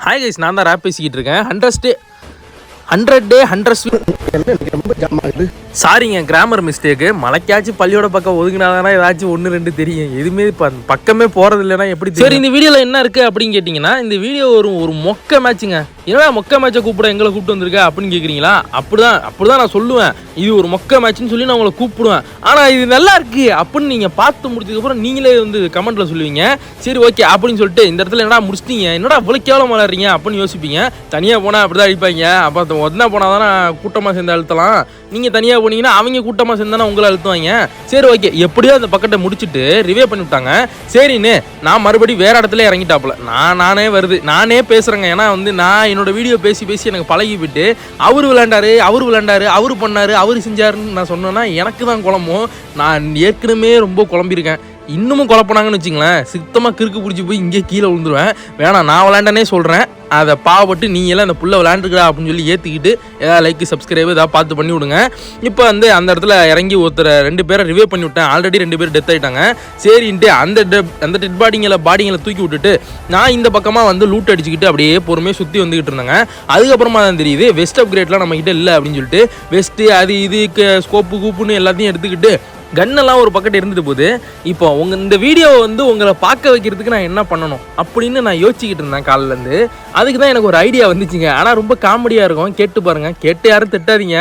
Hi guys நான் தான் rap பேசிக்கிட்டு இருக்கேன். Hundred day hundred day hundred ரொம்ப ஜாம் ஆகுது சாரிங்க கிராமர் மிஸ்டேக்கு மலைக்காச்சும் பள்ளியோட பக்கம் ஒதுங்கினாதானே ஏதாச்சும் ஒன்று ரெண்டு தெரியும். எதுவுமே ப- பக்கமே போறது இல்லைன்னா எப்படி சரி இந்த வீடியோவில் என்ன இருக்கு அப்படின்னு கேட்டிங்கன்னா இந்த வீடியோ ஒரு ஒரு மொக்க மேட்சுங்க என்னடா மொக்க மேட்சை கூப்பிட எங்களை கூப்பிட்டு வந்திருக்க அப்படின்னு கேட்குறீங்களா அப்படிதான் அப்படிதான் நான் சொல்லுவேன். இது ஒரு மொக்க மேட்ச்னு சொல்லி நான் உங்களை கூப்பிடுவேன். ஆனால் இது நல்லா இருக்கு அப்படின்னு நீங்கள் பார்த்து முடிச்சதுக்கப்புறம் நீங்களே வந்து கமெண்ட்ல சொல்லுவீங்க. சரி ஓகே அப்படின்னு சொல்லிட்டு இந்த இடத்துல என்னடா முடிச்சிட்டீங்க? என்னடா இவ்வளோ கேவலம் வளர்றீங்க அப்படின்னு யோசிப்பீங்க. தனியாக போனால் அப்படி தான் அடிப்பாங்க. அப்போ ஒன்றா போனால் தானே கூட்டமாக சேர்ந்து அழுத்தலாம். நீங்கள் தனியாக போனீங்கன்னா அவங்க கூட்டமாக சேர்ந்தானா உங்களை அழுத்துவாங்க. சரி ஓகே எப்படியோ அந்த பக்கத்தை முடிச்சுட்டு ரிவே பண்ணிவிட்டாங்க சரின்னு நான் மறுபடியும் வேற இடத்துல இறங்கிட்டாப்புல. நான் நானே வருது. நானே பேசுகிறேங்க ஏன்னா வந்து நான் என்னோட வீடியோ பேசி பேசி எனக்கு பழகி போயிட்டு அவர் விளையாண்டாரு அவர் விளையாண்டாரு அவர் பண்ணாரு அவர் செஞ்சாருன்னு நான் சொன்னேன்னா எனக்கு தான் குழம்பும். நான் ஏற்கனவே ரொம்ப குழம்பியிருக்கேன். இன்னமும் குழப்பினாங்கன்னு வச்சுங்களேன் சுத்தமாக கிறுக்கு பிடிச்சி போய் இங்கே கீழே விழுந்துருவேன். வேணாம் நான் விளாண்டனே சொல்கிறேன் அதை பாவப்பட்டு நீ எல்லாம் அந்த புள்ள விளாண்டுருக்கா அப்படின்னு சொல்லி ஏற்றிக்கிட்டு ஏதாவது லைக் சப்ஸ்கிரைப் ஏதாவது பார்த்து பண்ணி விடுங்க. இப்போ வந்து அந்த இடத்துல இறங்கி ஒருத்தர் ரெண்டு பேரை ரிவே பண்ணி விட்டேன். ஆல்ரெடி ரெண்டு பேர் டெத் ஆயிட்டாங்க. சரின்ட்டு அந்த டெப் அந்த டெட் பாடிங்களை பாடிங்களை தூக்கி விட்டுட்டு நான் இந்த பக்கமாக வந்து லூட் அடிச்சுக்கிட்டு அப்படியே பொறுமையாக சுற்றி வந்துக்கிட்டு இருந்தாங்க. அதுக்கப்புறமா தான் தெரியுது வெஸ்ட் அப்கிரேட்லாம் நம்மக்கிட்ட இல்லை அப்படின்னு சொல்லிட்டு வெஸ்ட்டு அது இது ஸ்கோப்பு கூப்புன்னு எல்லாத்தையும் எடுத்துக்கிட்டு கன்னெல்லாம் ஒரு பக்கெட் இருந்துட்டு போகுது. இப்போ உங்க இந்த வீடியோவை வந்து உங்களை பார்க்க வைக்கிறதுக்கு நான் என்ன பண்ணணும் அப்படின்னு நான் யோசிச்சுக்கிட்டு இருந்தேன் காலிலேருந்து அதுக்கு தான் எனக்கு ஒரு ஐடியா வந்துச்சுங்க. ஆனால் ரொம்ப காமெடியாக இருக்கும். கேட்டு பாருங்க. கேட்டு யாரும் திட்டாதீங்க.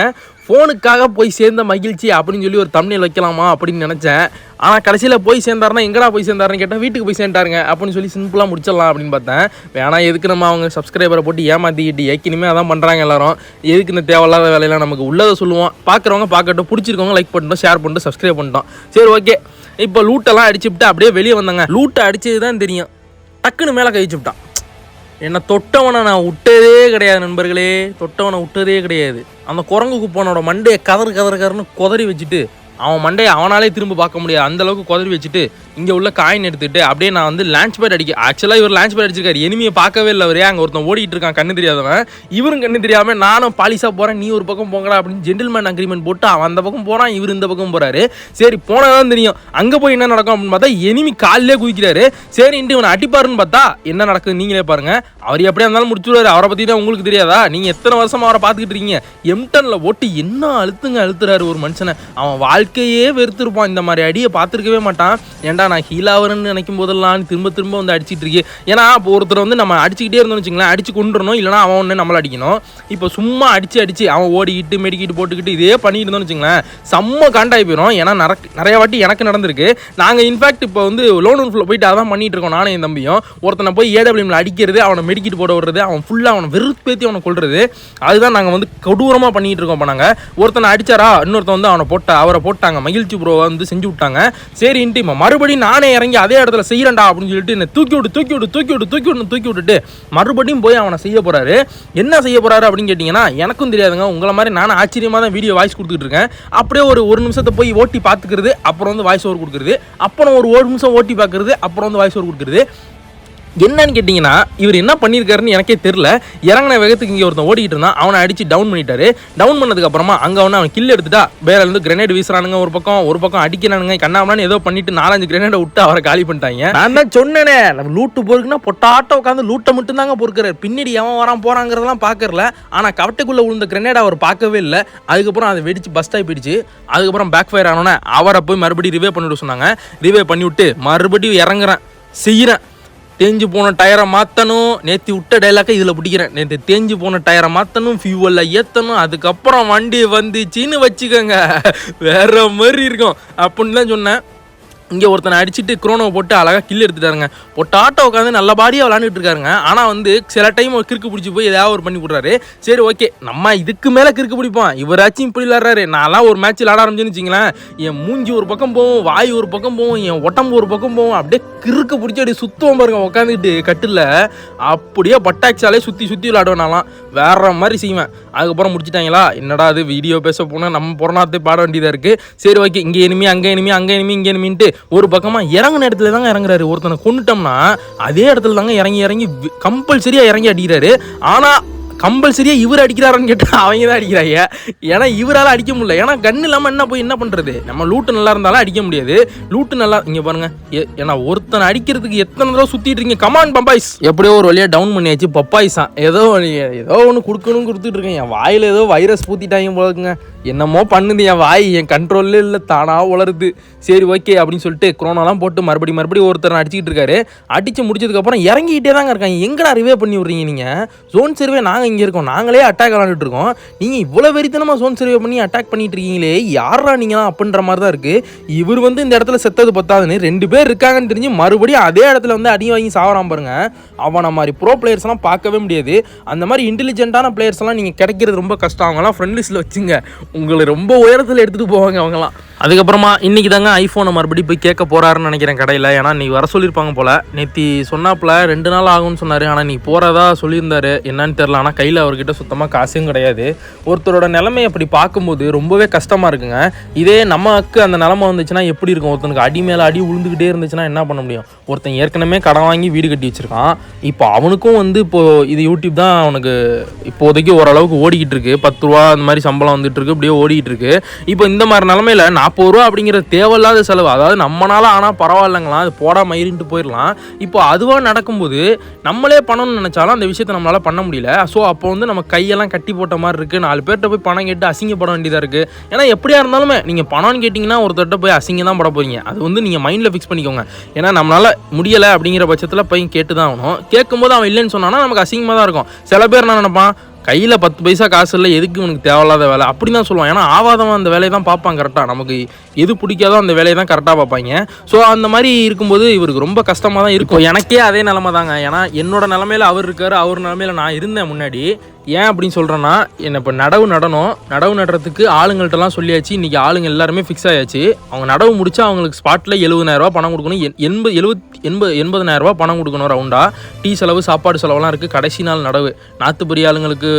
ஃபோனுக்காக போய் சேர்ந்த மகிழ்ச்சி அப்படின்னு சொல்லி ஒரு தமிழில் வைக்கலாமா அப்படின்னு நினச்சேன். ஆனால் கடைசியில் போய் சேர்ந்தாருன்னா எங்கடா போய் சேர்ந்தாருன்னு கேட்டால் வீட்டுக்கு போய் சேர்ந்தாருங்க அப்படின்னு சொல்லி சிம்பிளாக முடிச்சிடலாம் அப்படின்னு பார்த்தேன். வேணாம் எதுக்கு நம்ம அவங்க சப்ஸ்கிரைபரை போட்டு ஏமாற்றிக்கிட்டு ஏற்கனவே அதான் பண்ணுறாங்க எல்லாரும். எதுக்கு இந்த தேவையில்லாத வேலையெல்லாம் நமக்கு உள்ளதை சொல்லுவோம். பார்க்குறவங்க பார்க்கட்டும் பிடிச்சிருக்கவங்க லைக் பண்ணிட்டோம் ஷேர் பண்ணிட்டு சப்ஸ்கிரைப் பண்ணிட்டோம். சரி ஓகே இப்போ லூட்டெல்லாம் அடிச்சுட்டு அப்படியே வெளியே வந்தாங்க. லூட்டை அடிச்சது தான் தெரியும். டக்குன்னு மேலே கழிச்சுட்டான் என்னை தொட்டவனை நான் விட்டதே கிடையாது நண்பர்களே. தொட்டவனை விட்டதே கிடையாது. அந்த குரங்கு குப்பனோட மண்டையை கதறு கதறு கதறுன்னு குதறி வச்சுட்டு அவன் மண்டையை அவனாலே திரும்ப பார்க்க முடியாது. அந்தளவுக்கு குதறி வச்சுட்டு இங்கே உள்ள காயின் எடுத்துகிட்டு அப்படியே நான் வந்து லான்ச் பேட் அடிக்க ஆக்சுவலாக இவர் லான்ச் பேட் அடிச்சிருக்காரு. எனிமையை பார்க்கவே இல்லை அவரே. அங்கே ஒருத்தன் ஓடிட்டு இருக்கான் கண்ணு தெரியாதவன். இவரும் கண்ணு தெரியாமல் நானும் பாலிசாக போகிறேன் நீ ஒரு பக்கம் போங்கடா அப்படின்னு ஜென்டில்மேன் அக்ரிமெண்ட் போட்டு அவன் அந்த பக்கம் போகிறான் இவர் இந்த பக்கம் போகிறாரு சரி போனதான் தெரியும். அங்கே போய் என்ன நடக்கும் அப்படின்னு பார்த்தா எனிமி காலிலே குதிக்கிறாரு. சரின்ட்டு இவனை அடிப்பாருன்னு பார்த்தா என்ன நடக்குது நீங்களே பாருங்க. அவர் எப்படியா இருந்தாலும் முடிச்சுடுவாரு. அவரை பற்றி தான் உங்களுக்கு தெரியாதா? நீங்கள் எத்தனை வருஷமாக அவரை பார்த்துக்கிட்டு இருக்கீங்க? எம்டன்ல ஓட்டு என்ன அழுத்துங்க அழுத்துறாரு ஒரு மனுஷனை. அவன் வாழ்க்கையே வெறுத்திருப்பான். இந்த மாதிரி அடியை பார்த்துருக்கவே மாட்டான். ஏன்டா நான் ஹீலாவரன்னு நினைக்கும் போதெல்லாம் திரும்ப திரும்ப வந்து அடிச்சிட்டு இருக்கே. ஏன்னா இப்போ ஒருத்தர் வந்து நம்ம அடிச்சுக்கிட்டே இருந்தோம்னு வச்சுங்களேன் அடிச்சு கொண்டுறணும் இல்லைனா அவன் ஒன்று நம்மளை அடிக்கணும். இப்போ சும்மா அடிச்சு அடிச்சு அவன் ஓடிக்கிட்டு மெடிக்கிட்டு போட்டுக்கிட்டு இதே பண்ணிட்டு இருந்தோம்னு வச்சுங்களேன் செம்ம காண்டாகி போயிடும் ஏன்னா நரக் நிறைய வாட்டி எனக்கு நடந்திருக்கு. நாங்கள் இன்ஃபேக்ட் இப்போ வந்து லோன் உல்ஃபில் போயிட்டு அதான் பண்ணிட்டு இருக்கோம் நானும் என் தம்பியும். ஒருத்தனை போய் ஏடபிள்யூமில் அடிக்கிறது அவனை மெடிக்கிட்டு போட விடுறது அவன் ஃபுல்லாக அவனை வெறுப்பேற்றி அவனை கொள்றது அதுதான் நாங்கள் வந்து கொடூரமாக பண்ணிகிட்டு இருக்கோம் இப்போ நாங்கள் ஒருத்தனை அடிச்சாரா இன்னொருத்தன் வந்து அவனை போட்ட அவரை போட்டாங்க. மகிழ்ச்சி ப்ரோ வந்து செஞ்சு விட்டாங்க. சரின்ட்டு இப்போ மறுபடியும் நானே இறங்கி அதே இடத்துல செய்யறேன்டா அப்படின்னு சொல்லிட்டு என்னை தூக்கி விட்டு தூக்கி விட்டு தூக்கி விட்டு தூக்கி விட்டு தூக்கி விட்டுட்டு மறுபடியும் போய் அவனை செய்ய போறாரு. என்ன செய்ய போறாரு அப்படின்னு கேட்டிங்கன்னா எனக்கும் தெரியாதுங்க. உங்களை மாதிரி நானும் ஆச்சரியமாக தான் வீடியோ வாய்ஸ் கொடுத்துட்டு இருக்கேன். அப்படியே ஒரு ஒரு நிமிஷத்தை போய் ஓட்டி பார்த்துக்கிறது அப்புறம் வந்து வாய்ஸ் ஓவர் கொடுக்குறது. அப்புறம் ஒரு ஒரு நிமிஷம் ஓட்டி பார்க்குறது அப்புறம் வந்து வாய்ஸ் ஓவர் கொடுக்குறது. என்னன்னு கேட்டிங்கன்னா இவர் என்ன பண்ணியிருக்காருன்னு எனக்கே தெரில இறங்கின வேகத்துக்கு இங்கே ஒருத்தன் ஓடிக்கிட்டு இருந்தான். அவனை அடிச்சு டவுன் பண்ணிட்டாரு. டவுன் பண்ணதுக்கப்புறமா அங்கே அவனை அவன் கில் எடுத்துட்டா. வேற இருந்து கிரனேட் வீசுறானுங்க ஒரு பக்கம் ஒரு பக்கம் அடிக்கிறானுங்க. கண்ணாமலான்னு ஏதோ பண்ணிட்டு நாலஞ்சு கிரனேடை விட்டு அவரை காலி பண்ணிட்டாங்க. நான் தான் சொன்னேனே நம்ம லூட்டு பொறுக்குன்னா பொட்டாட்ட உட்காந்து லூட்டை மட்டும்தாங்க பொறுக்கிறார். பின்னாடி எவன் வரான் போகிறாங்கிறதெல்லாம் பார்க்கறல. ஆனால் கவட்டுக்குள்ளே விழுந்த கிரனேட் அவர் பார்க்கவே இல்லை. அதுக்கப்புறம் அதை வெடிச்சு பஸ்ட் ஆகி போயிடுச்சு. அதுக்கப்புறம் பேக் ஃபயர் ஆனோன்னே அவரை போய் மறுபடியும் ரிவே பண்ணிவிட சொன்னாங்க. ரிவே பண்ணி விட்டு மறுபடியும் இறங்குறேன். செய்கிறேன் தேஞ்சு போன டயரை மாற்றணும் நேற்று விட்ட டைலாக்கை இதில் பிடிக்கிறேன். நேற்று தேஞ்சு போன டயரை மாற்றணும் ஃபியூவலில் ஏற்றணும் அதுக்கப்புறம் வண்டி வந்துச்சின்னு வச்சுக்கோங்க. வேற மாதிரி இருக்கும். அப்படின்னு தான் சொன்னேன். இங்கே ஒருத்தனை அடிச்சுட்டு குரோனோ போட்டு அழகாக கில் எடுத்துட்டாருங்க. பொட்டாட்டோ உட்காந்து நல்ல பாடியாக விளாண்டுட்டு இருக்காருங்க. ஆனால் வந்து சில டைம் ஒரு கிறுக்கு பிடிச்சி போய் ஏதாவது ஒரு பண்ணி விட்றாரு. சரி ஓகே நம்ம இதுக்கு மேலே கிறுக்கு பிடிப்போம். இவராச்சும் இப்படி விளாட்றாரு நான்லாம் ஒரு மேட்ச் விளாட ஆரம்பிச்சுன்னு வச்சிங்களேன் என் மூஞ்சி ஒரு பக்கம் போகும் வாய் ஒரு பக்கம் போகும் என் உடம்பு ஒரு பக்கம் போகும். அப்படியே கிறுக்கு பிடிச்சி அப்படியே சுத்தம் பாருங்க உட்காந்துக்கிட்டு கட்டில் அப்படியே பட்டாக்ஸாலே சுற்றி சுற்றி விளாடுவேன் நான்லாம். வேற மாதிரி செய்வேன். அதுக்கப்புறம் முடிச்சிட்டாங்களா? என்னடா அது வீடியோ பேச போனால் நம்ம புறநாத்தை பாட வேண்டியதாக இருக்குது சரி ஓகே இங்கே இனிமே அங்கே இனிமே அங்கே இனிமே இங்கே இனிமின்ட்டு ஒரு பக்கமாக இறங்குன இடத்துல தாங்க இறங்குறாரு. ஒருத்தனை கொண்டுட்டோம்னா அதே இடத்துல தாங்க இறங்கி இறங்கி கம்பல்சரியாக இறங்கி அடிக்கிறாரு. ஆனால் கம்பல்சரியாக இவர் அடிக்கிறாரான்னு கேட்டால் அவங்க தான் அடிக்கிறாங்க. ஏன்னா இவரால் அடிக்க முடியல. ஏன்னா கன் இல்லாமல் என்ன போய் என்ன பண்ணுறது நம்ம லூட்டு நல்லா இருந்தாலும் அடிக்க முடியாது. லூட்டு நல்லா இங்கே பாருங்கள் ஏ- ஏன்னா ஒருத்தனை அடிக்கிறதுக்கு எத்தனை தடவை சுற்றிட்டு இருக்கீங்க? கமான் பப்பாய்ஸ் எப்படியோ ஒரு வழியாக டவுன் பண்ணியாச்சு. பப்பாய்ஸ் தான் ஏதோ ஏதோ ஒன்று கொடுக்கணும் கொடுத்துட்டு இருக்கேன். என் வாயில் ஏதோ வைரஸ் பூத்திட்டாங்க போதுங்க என்னமோ பண்ணுது என் வாய் என் கண்ட்ரோல்ல இல்லை தானாக வளருது சரி ஓகே அப்படின்னு சொல்லிட்டு குரோனாலாம் போட்டு மறுபடி மறுபடியும் ஒருத்தர் அடிச்சுக்கிட்டு இருக்காரு. அடிச்சு முடிச்சதுக்கப்புறம் இறங்கிக்கிட்டே தாங்க இருக்காங்க. எங்கடா ரிவே பண்ணி விட்றீங்க நீங்கள் ஜோன் சர்வே நாங்கள் இங்கே இருக்கோம். நாங்களே அட்டாக் விளாண்டுட்டு இருக்கோம். நீங்கள் இவ்வளோ வெறித்தனமாக ஜோன் சர்வே பண்ணி அட்டாக் பண்ணிட்டு இருக்கீங்களே? யாரா நீங்களாம் அப்படின்ற மாதிரி தான் இருக்குது இவர் வந்து இந்த இடத்துல செத்தது பத்தாதுன்னு ரெண்டு பேர் இருக்காங்கன்னு தெரிஞ்சு மறுபடியும் அதே இடத்துல வந்து அடி வாங்கி சாவறான் பாருங்க. அவனை மாதிரி ப்ரோ பிளேயர்ஸ்லாம் பார்க்கவே முடியாது. அந்த மாதிரி இன்டெலிஜென்ட்டான பிளேயர்ஸ்லாம் நீங்கள் கிடைக்கிறது ரொம்ப கஷ்டம். அவங்கலாம் ஃப்ரெண்ட் லிஸ்ட்டில் வச்சுங்க. உங்களை ரொம்ப உயரத்தில் எடுத்துகிட்டு போவாங்க அவங்களாம் அதுக்கப்புறமா இன்றைக்கி தாங்க ஐஃபோனை மறுபடியும் போய் கேட்க போகிறாருன்னு நினைக்கிறேன் கடையில். ஏன்னா நீ வர சொல்லியிருப்பாங்க போல். நேற்று சொன்னாப்புல ரெண்டு நாள் ஆகும்னு சொன்னார். ஆனால் நீ போகிறதா சொல்லியிருந்தார். என்னன்னு தெரில ஆனால் கையில் அவர்கிட்ட சுத்தமாக காசும் கிடையாது. ஒருத்தரோட நிலைமை அப்படி பார்க்கும்போது ரொம்பவே கஷ்டமாக இருக்குங்க. இதே நமக்கு அந்த நிலமை வந்துச்சுன்னா எப்படி இருக்கும்? ஒருத்தனுக்கு அடி மேலே அடி உளுந்துக்கிட்டே இருந்துச்சுன்னா என்ன பண்ண முடியும்? ஒருத்தன் ஏற்கனவே கடன் வாங்கி வீடு கட்டி வச்சுருக்கான். இப்போ அவனுக்கும் வந்து இப்போது இது யூடியூப் தான் அவனுக்கு இப்போதைக்கு ஓரளவுக்கு ஓடிக்கிட்டு இருக்கு. பத்து ரூபா அந்த மாதிரி சம்பளம் வந்துட்டு இருக்கு. அப்படியே ஓடிக்கிட்டு இருக்கு. இப்போ இந்த மாதிரி நிலமையில நாற்பது ரூபா அப்படிங்கிற தேவையில்லாத செலவு. அதாவது நம்மனால ஆனால் பரவாயில்லைங்களா அது போடா மயிரின்ட்டு போயிடலாம். இப்போ அதுவாக நடக்கும்போது நம்மளே பண்ணணும்னு நினச்சாலும் அந்த விஷயத்தை நம்மளால் பண்ண முடியல. ஸோ அப்போ வந்து நம்ம கையெல்லாம் கட்டி போட்ட மாதிரி இருக்குது நாலு பேர்கிட்ட போய் பணம் கேட்டு அசிங்கப்பட வேண்டியதாக இருக்குது ஏன்னா எப்படியா இருந்தாலுமே நீங்கள் பணம்னு கேட்டிங்கன்னா ஒருத்தர்கிட்ட போய் அசிங்கம் தான் பட போகிறீங்க அது வந்து நீங்கள் மைண்டில் ஃபிக்ஸ் பண்ணிக்கோங்க. ஏன்னா நம்மளால் முடியலை அப்படிங்கிற பட்சத்தில் போய் கேட்டு தான் ஆகணும். கேட்கும்போது அவன் இல்லைன்னு சொன்னான்னா நமக்கு அசிங்கமாக தான் இருக்கும். சில பேர் என்ன நினைப்பான்? கையில் பத்து பைசா காசு இல்லை எதுக்கு உனக்கு தேவையில்லாத வேலை? அப்படி தான் சொல்லுவான். ஏன்னா ஆவாதவன் அந்த வேலையை தான் பார்ப்பான் கரெக்டாக நமக்கு எது பிடிக்காதோ அந்த வேலையை தான் கரெக்டாக பார்ப்பாங்க. ஸோ அந்த மாதிரி இருக்கும்போது இவருக்கு ரொம்ப கஷ்டமாக தான் இருக்கும் எனக்கே அதே நிலமை தாங்க ஏன்னா என்னோட நிலமையில அவர் இருக்கார் அவர் நிலமையில நான் இருந்தேன் முன்னாடி. ஏன் அப்படின்னு சொல்கிறேன்னா என்ன இப்போ நடவு நடணும். நடவு நடுறதுக்கு ஆளுங்கள்ட்டலாம் சொல்லியாச்சு. இன்றைக்கி ஆளுங்க எல்லாருமே ஃபிக்ஸ் ஆயாச்சு. அவங்க நடவு முடிச்சா அவங்களுக்கு ஸ்பாட்டில் எழுபதாயிரரூபா பணம் கொடுக்கணும். எண்பது எழுபத் எண்பது எண்பதாயிரரூபா பணம் கொடுக்கணும் ரவுண்டாக டீ செலவு சாப்பாடு செலவெல்லாம் இருக்குது கடைசி நாள் நடவு. நாற்றுப்பறி ஆளுங்களுக்கு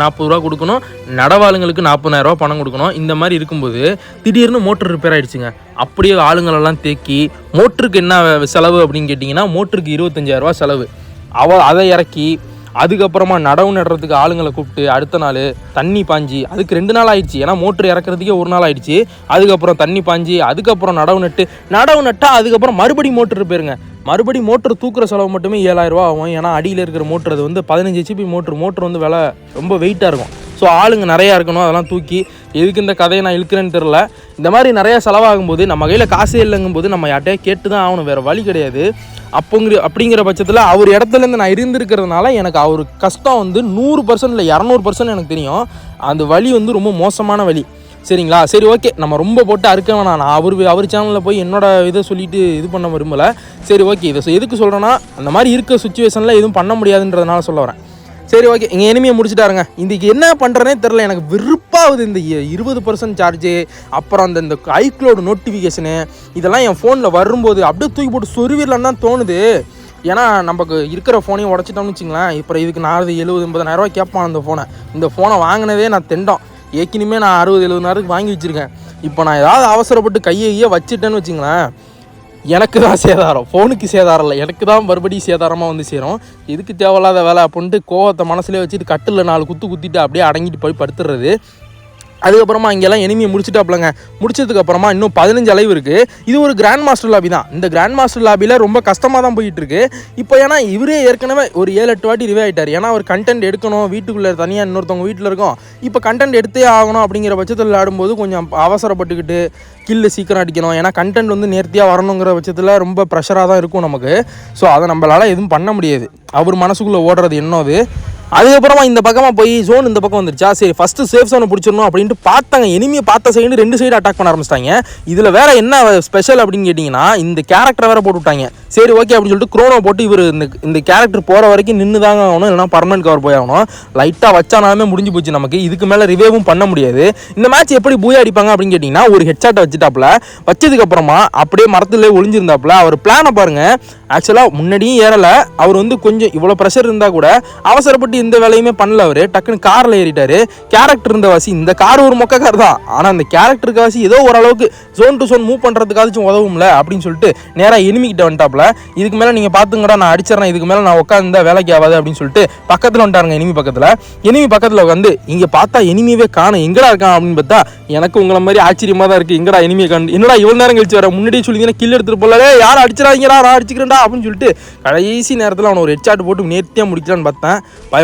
நாற்பது ரூபா கொடுக்கணும். நடவாளுங்களுக்கு நாற்பதாயிரரூபா பணம் கொடுக்கணும். இந்த மாதிரி இருக்கும்போது திடீர்னு மோட்டர் ரிப்பேர் ஆகிடுச்சுங்க அப்படியே ஆளுங்களெல்லாம் தேக்கி மோட்டருக்கு என்ன செலவு அப்படின்னு கேட்டிங்கன்னா மோட்டருக்கு இருபத்தஞ்சாயிரரூபா செலவு. அவ அதை இறக்கி அதுக்கப்புறமா நடவு நடுறதுக்கு ஆளுங்களை கூப்பிட்டு அடுத்த நாள் தண்ணி பாஞ்சி அதுக்கு ரெண்டு நாள் ஆயிடுச்சு. ஏன்னா மோட்ரு இறக்குறதுக்கே ஒரு நாள் ஆயிடுச்சு. அதுக்கப்புறம் தண்ணி பாஞ்சி அதுக்கப்புறம் நடவு நட்டு நடவு நட்டா அதுக்கப்புறம் மறுபடி மோட்ரு போயிருங்க. மறுபடி மோட்ரு தூக்குற செலவு மட்டுமே ஏழாயிரம் ரூபா ஆகும். ஏன்னா அடியில் இருக்கிற மோட்ரு அது வந்து பதினஞ்சு ஹெச்பி மோட்ரு மோட்ரு வந்து விலை ரொம்ப வெயிட்டாக இருக்கும். ஸோ ஆளுங்க நிறையா இருக்கணும் அதெல்லாம் தூக்கி எதுக்கு இந்த கதையை நான் இழுக்கிறேன்னு தெரில இந்த மாதிரி நிறையா செலவாகும்போது நம்ம கையில் காசே இல்லைங்கும்போது நம்ம யார்ட்டையே கேட்டு தான் ஆகணும் வேறு வழி கிடையாது. அப்போங்கிற அப்படிங்கிற பட்சத்தில் அவர் இடத்துலேருந்து நான் இருந்திருக்கிறதுனால எனக்கு அவர் கஷ்டம் வந்து நூறு பர்சன்ட் இல்லை இரநூறு பர்சன்ட் எனக்கு தெரியும். அந்த வழி வந்து ரொம்ப மோசமான வழி. சரிங்களா? சரி ஓகே. நம்ம ரொம்ப போட்டு அறுக்க வேணாம். நான் அவர் அவர் சேனலில் போய் என்னோட இதை சொல்லிட்டு இது பண்ண விரும்பலை. சரி ஓகே. இதை எதுக்கு சொல்கிறேன்னா அந்த மாதிரி இருக்க சுச்சுவேஷனில் எதுவும் பண்ண முடியாதுன்றதுனால சொல்ல வரேன். சரி ஓகே இங்கே எனிமையை முடிச்சுட்டாருங்க. இன்றைக்கி என்ன பண்ணுறனே தெரில எனக்கு வெறுப்பாகுது. இந்த இருபது பர்சன்ட் சார்ஜு அப்புறம் அந்த இந்த ஐக்ளோடு நோட்டிஃபிகேஷனு இதெல்லாம் என் ஃபோனில் வரும்போது அப்படியே தூக்கி போட்டு சொருவிடலான்னு தான் தோணுது. ஏன்னா நமக்கு இருக்கிற ஃபோனையும் உடச்சிட்டோம்னு வச்சுங்களேன் இப்போ இதுக்கு நாலு எழுபது எண்பதாயிரரூவா கேட்பான் அந்த ஃபோனை இந்த ஃபோனை வாங்கினதே நான் தெண்டோம். ஏற்கனவே நான் அறுபது எழுபதாயிரத்துக்கு வாங்கி வச்சுருக்கேன். இப்போ நான் ஏதாவது அவசரப்பட்டு கையை வச்சுட்டேன்னு வச்சுங்களேன் எனக்கு தான் சேதாரம். ஃபோனுக்கு சேதாரம் இல்லை. எனக்கு தான் மறுபடியும் சேதாரமாக வந்து சேரும். இதுக்கு தேவையில்லாத வேலை அப்படின்ட்டு கோவத்தை மனசுலேயே வச்சுட்டு கட்டில் நாலு குத்து குத்திட்டு அப்படியே அடங்கிட்டு போய் படுத்துடுறது அதுக்கப்புறமா இங்கெல்லாம் எனிமியை முடிச்சுட்டாப்லங்க முடிச்சதுக்கப்புறமா இன்னும் பதினஞ்சு அளவு இருக்குது இது ஒரு கிராண்ட் மாஸ்டர் லாபி தான். இந்த கிராண்ட் மாஸ்டர் லாபியில் ரொம்ப கஷ்டமாக தான் போயிட்டுருக்கு. இப்போ ஏன்னா இவரே ஏற்கனவே ஒரு ஏழு எட்டு வாட்டி ரிவே ஆகிட்டார் ஏன்னா அவர் கண்டென்ட் எடுக்கணும் வீட்டுக்குள்ளே தனியாக இன்னொருத்தவங்க வீட்டில் இருக்கோம். இப்போ கண்டென்ட் எடுத்தே ஆகணும் அப்படிங்கிற பட்சத்தில் விளையாடும்போது கொஞ்சம் அவசரப்பட்டுக்கிட்டு கில்லு சீக்கிரம் அடிக்கணும். ஏன்னா கண்டென்ட் வந்து நேர்த்தியாக வரணுங்கிற பட்சத்தில் ரொம்ப ப்ரெஷராக தான் இருக்கும் நமக்கு. ஸோ அதை நம்மளால் எதுவும் பண்ண முடியாது. அவர் மனசுக்குள்ளே ஓடுறது என்னது? அதுக்கப்புறமா இந்த பக்கமாக போய் ஜோன் இந்த பக்கம் வந்துருச்சா? சரி ஃபஸ்ட்டு சேஃப் ஜோனை பிடிச்சிடணும் அப்படின்ட்டு பார்த்தாங்க. எனிமியை பார்த்த சைடு ரெண்டு சைடு அட்டாக் பண்ண ஆரம்பிச்சிட்டாங்க. இதில் வேற என்ன ஸ்பெஷல் அப்படின்னு கேட்டிங்கன்னா இந்த கேரக்டரை வேற போட்டு விட்டாங்க. சரி ஓகே அப்படின்னு சொல்லிட்டு குரோனோ போட்டு இவர் இந்த இந்த கேரக்டர் போகிற வரைக்கும் நின்று தாங்க ஆகணும். இல்லைனா பர்மனன்ட் கவர் போய் ஆகணும். லைட்டாக வச்சானாலுமே முடிஞ்சு போச்சு நமக்கு. இதுக்கு மேலே ரிவேவும் பண்ண முடியாது. இந்த மேட்ச் எப்படி பூயா அடிப்பாங்க அப்படின்னு கேட்டிங்கன்னா ஒரு ஹெட்ஷாட்டை வச்சுட்டாப்புல. வச்சதுக்கப்புறமா அப்படியே மரத்துலேயே ஒளிஞ்சிருந்தாப்புல. அவர் பிளானை பாருங்கள் ஆக்சுவலாக முன்னாடியும் ஏறலை. அவர் வந்து கொஞ்சம் இவ்வளோ ப்ரெஷர் இருந்தால் கூட அவசரப்பட்டு போட்டு இந்த வேலையுமே பண்ணல அவரு. டக்குன்னு கார்ல ஏறிட்டாரு. கேரக்டர் இருந்த வாசி இந்த கார் ஒரு மொக்க கார் தான். ஆனா அந்த கேரக்டருக்கு வாசி ஏதோ ஓரளவுக்கு ஜோன் டு ஜோன் மூவ் பண்றதுக்காச்சும் உதவும்ல அப்படின்னு சொல்லிட்டு நேரா எனிமிக்கிட்ட வந்துட்டாப்ல இதுக்கு மேல நீங்க பாத்துங்கடா நான் அடிச்சிடறேன். இதுக்கு மேல நான் உட்காந்து வேலைக்கு ஆகாது அப்படின்னு சொல்லிட்டு பக்கத்துல வந்துட்டாருங்க எனிமி பக்கத்துல. எனிமி பக்கத்துல வந்து இங்க பார்த்தா எனிமியவே காணும். எங்கடா இருக்கான்? அப்படின்னு பார்த்தா எனக்கு உங்களை மாதிரி ஆச்சரியமா தான் இருக்கு. எங்கடா எனிமியை கண்டு என்னடா இவ்வளோ நேரம் கழிச்சு வர? முன்னாடியே சொல்லிங்கன்னா கில் எடுத்துட்டு போலவே யாரும் அடிச்சிடாதீங்கடா. நான் அடிச்சுக்கிறேன்டா. அப்படின்னு சொல்லிட்டு கடைசி நேரத்தில் அவனை ஒரு ஹெட்ஷாட் போட்டு நேர்த்தியாக முடிக்கலான்னு பார்த்தேன்.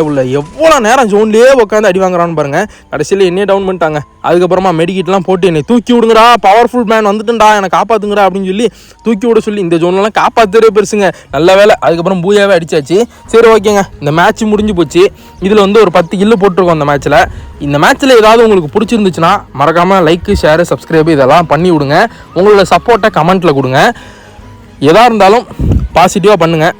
உள்ள எவ்வளோ நேரம் ஜோன்லேயே உட்காந்து அடி வாங்குறான்னு பாருங்க. கடைசியில் என்னையே டவுன் பண்ணிட்டாங்க. அதுக்கப்புறமா மெடிக்கிட்லாம் போட்டு என்னை தூக்கி விடுங்கடா பவர்ஃபுல் மேன் வந்துட்டுண்டா என்னை காப்பாத்துங்கடா அப்படின்னு சொல்லி தூக்கி விட சொல்லி இந்த ஜோன்லாம் காப்பாற்றுறே பெருசுங்க. நல்ல வேலை. அதுக்கப்புறம் பூயாவே அடிச்சாச்சு. சரி ஓகேங்க இந்த மேட்ச் முடிஞ்சு போச்சு. இதில் வந்து ஒரு பத்து கில்லு போட்டிருக்கோம் அந்த மேட்ச்சில் இந்த மேட்ச்சில் ஏதாவது உங்களுக்கு பிடிச்சிருந்துச்சுன்னா மறக்காமல் லைக்கு ஷேரு சப்ஸ்கிரைப் இதெல்லாம் பண்ணி விடுங்க. உங்களோட சப்போர்ட்டை கமெண்ட்டில் கொடுங்க. எதாக இருந்தாலும் பாசிட்டிவாக பண்ணுங்கள்